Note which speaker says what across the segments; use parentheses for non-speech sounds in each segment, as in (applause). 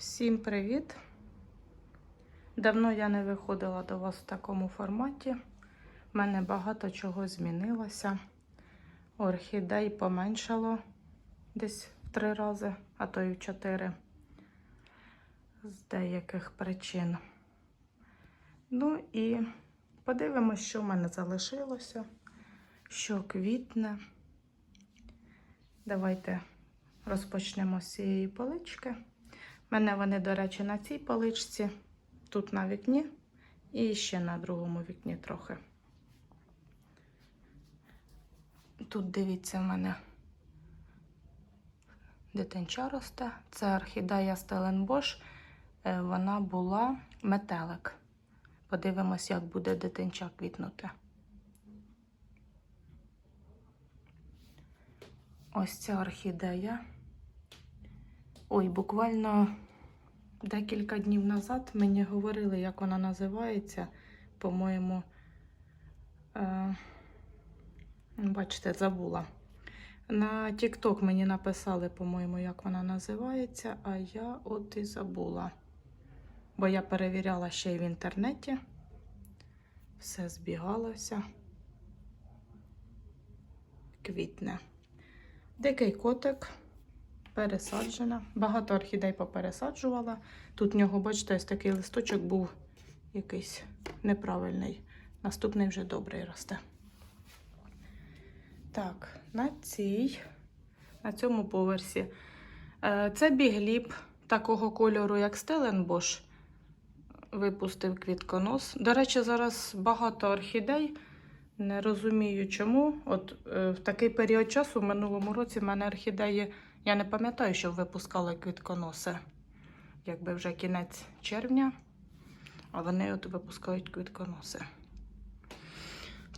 Speaker 1: Всім привіт! Давно я не виходила до вас в такому форматі. У мене багато чого змінилося. Орхідей поменшало десь в три рази, а то й в чотири. З деяких причин. Ну і подивимось, що в мене залишилося, що квітне. Давайте розпочнемо з цієї полички. Мене вони, до речі, на цій поличці, тут на вікні і ще на другому вікні трохи. Тут дивіться, в мене дитинча росте. Це орхідея Стеленбош. Вона була метелик. Подивимось, як буде дитинча квітнути. Ось ця орхідея. Ой, буквально декілька днів назад мені говорили, як вона називається. По-моєму, е, бачите, забула. На TikTok мені написали, по-моєму, як вона називається, а я от і забула. Бо я перевіряла ще й в інтернеті. Все збігалося. Квітне. Дикий котик пересаджена. Багато орхідей попересаджувала. Тут в нього, бачите, ось такий листочок був якийсь неправильний. Наступний вже добрий росте. Так, на цій, на цьому поверсі. Е, Це бігліп такого кольору, як Стеленбош. Випустив квітконос. До речі, зараз багато орхідей. Не розумію чому. От е, в такий період часу, в минулому році, в мене орхідеї, я не пам'ятаю, що випускали квітконоси. Якби вже кінець червня, а вони от випускають квітконоси.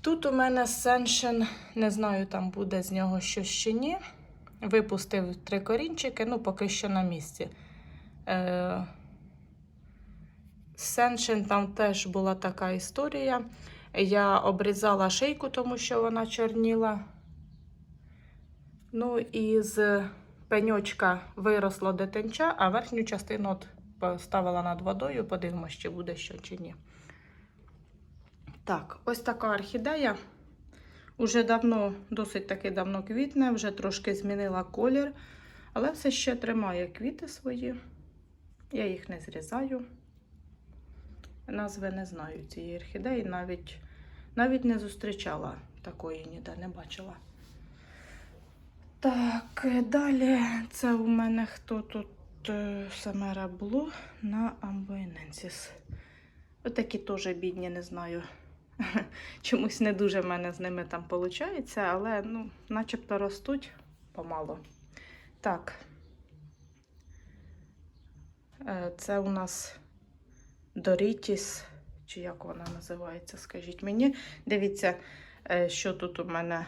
Speaker 1: Тут у мене Сеншен, не знаю, там буде з нього щось чи ні. Випустив три корінчики, ну, поки що на місці. Е, Сеншен там теж була така історія. Я обрізала шийку, тому що вона чорніла. Ну і з пеньочка виросло дитинча, а верхню частину от поставила над водою, подивимося, чи буде що чи ні. Так, ось така орхідея. Уже давно, досить таки давно квітне, вже трошки змінила колір, але все ще тримає квіти свої. Я їх не зрізаю. Назви не знаю цієї орхідеї, навіть, навіть не зустрічала такої ніде не бачила. Так, далі це у мене хто тут е, Самера Блу на Амбойненсіс. Отакі теж бідні, не знаю. (laughs) Чомусь не дуже в мене з ними там виходить, але ну, начебто ростуть помало. Так. Е, Це у нас Дорітіс, чи як вона називається, скажіть мені. Дивіться, е, що тут у мене.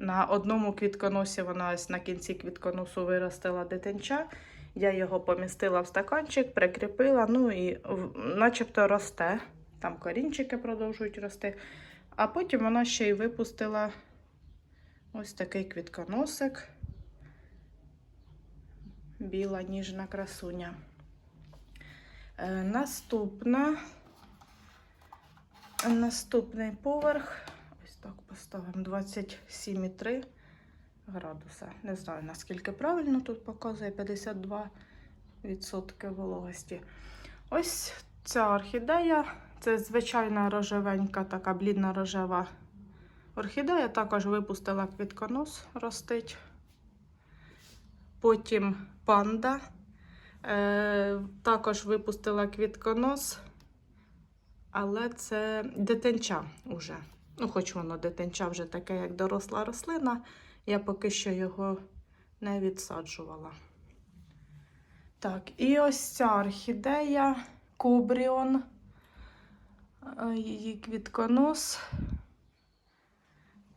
Speaker 1: На одному квітконосі вона ось на кінці квітконосу виростила дитинча. Я його помістила в стаканчик, прикріпила, ну і начебто росте. Там корінчики продовжують рости. А потім вона ще й випустила ось такий квітконосик. Біла ніжна красуня. Е, Наступна. Наступний поверх. Так поставимо 27,3 градуса. Не знаю, наскільки правильно тут показує 52% вологості. Ось ця орхідея. Це звичайна рожевенька, така блідна рожева орхідея. Також випустила квітконос ростить. Потім панда. Е, також випустила квітконос, але це дитинча уже. Ну, хоч воно дитинча вже таке, як доросла рослина, я поки що його не відсаджувала. Так, і ось ця орхідея Кобріон. Е, Її квітконос.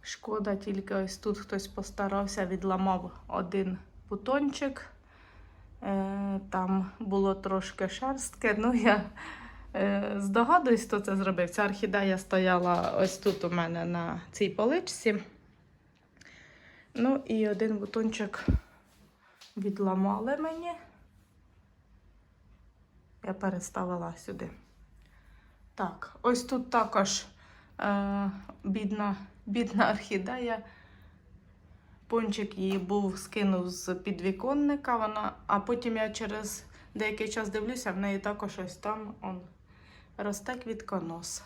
Speaker 1: Шкода, тільки ось тут хтось постарався, відламав один бутончик. Е, Там було трошки шерстки. Ну, я здогадуюсь, хто це зробив. Ця орхідея стояла ось тут у мене на цій поличці. Ну, і один бутончик відламали мені. я переставила сюди. Так, ось тут також е, бідна, бідна орхідея. Пончик її був скинув з підвіконника, вона, а потім я через деякий час дивлюся, в неї також ось там он, росте квітконос.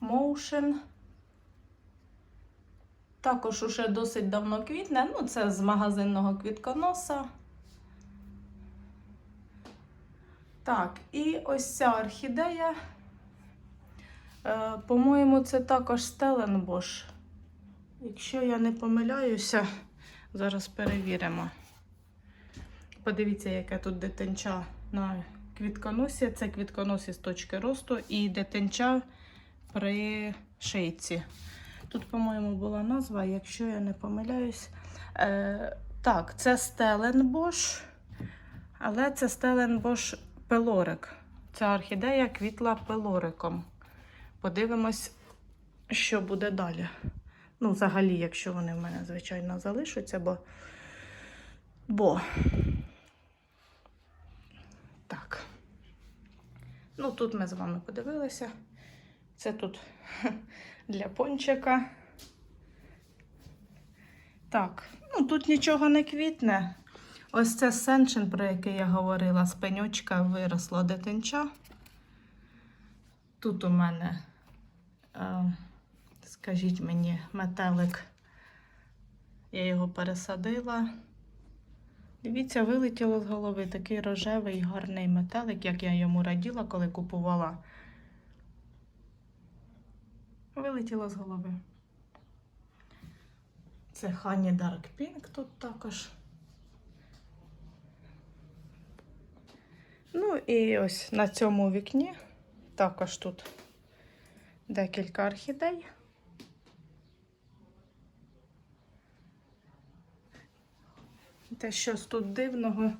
Speaker 1: Motion. Також уже досить давно квітне. Ну, це з магазинного квітконоса. Так, і ось ця орхідея. Е, по-моєму, це також Стеленбош. Якщо я не помиляюся, зараз перевіримо. Подивіться, яке тут дитинча на квітконосі. Це квітконос із точки росту і дитинча при шийці. Тут, по-моєму, була назва, якщо я не помиляюсь. Е, так, це Стеленбош, але це Стеленбош пелорик. Ця орхідея квітла пелориком. Подивимось, що буде далі. Ну, взагалі, якщо вони в мене, звичайно, залишаться, бо. Бо. Так. Ну, тут ми з вами подивилися. Це тут (laughs) для пончика. Так, ну тут нічого не квітне. Ось це сенчин, про який я говорила, з пенючка виросло дитинча. Тут у мене, е, скажіть мені, метелик. Я його пересадила. Дивіться, вилетіло з голови такий рожевий гарний метелик, як я йому раділа, коли купувала. Вилетіло з голови. Це Honey Dark Pink тут також. Ну і ось на цьому вікні також тут декілька орхідей. Те, що тут дивного,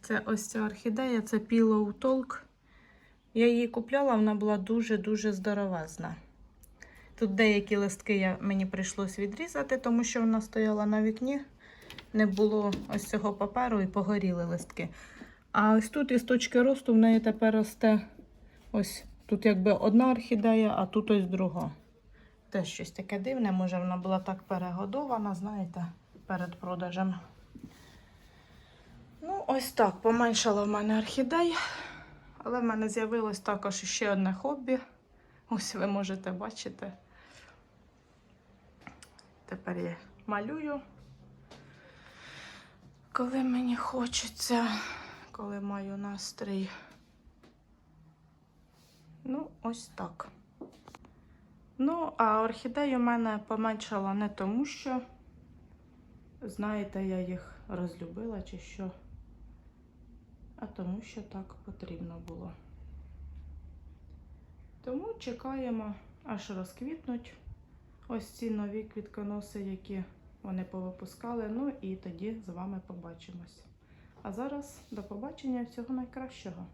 Speaker 1: це ось ця орхідея, це Pillow Talk. Я її купляла, вона була дуже-дуже здоровезна. Тут деякі листки я, мені прийшлось відрізати, тому що вона стояла на вікні. Не було ось цього паперу і погоріли листки. А ось тут із точки росту в неї тепер росте ось тут якби одна орхідея, а тут ось друга. Теж щось таке дивне, може вона була так перегодована, знаєте, перед продажем. Ну, ось так, поменшала в мене орхідей, але в мене з'явилось також ще одне хобі. Ось ви можете бачити. Тепер я малюю. Коли мені хочеться, коли маю настрій. Ну, ось так. Ну, а орхідей у мене поменшала не тому, що, знаєте, я їх розлюбила чи що, а тому, що так потрібно було. Тому чекаємо, аж розквітнуть ось ці нові квітконоси, які вони повипускали. Ну і тоді з вами побачимось. А зараз до побачення всього найкращого.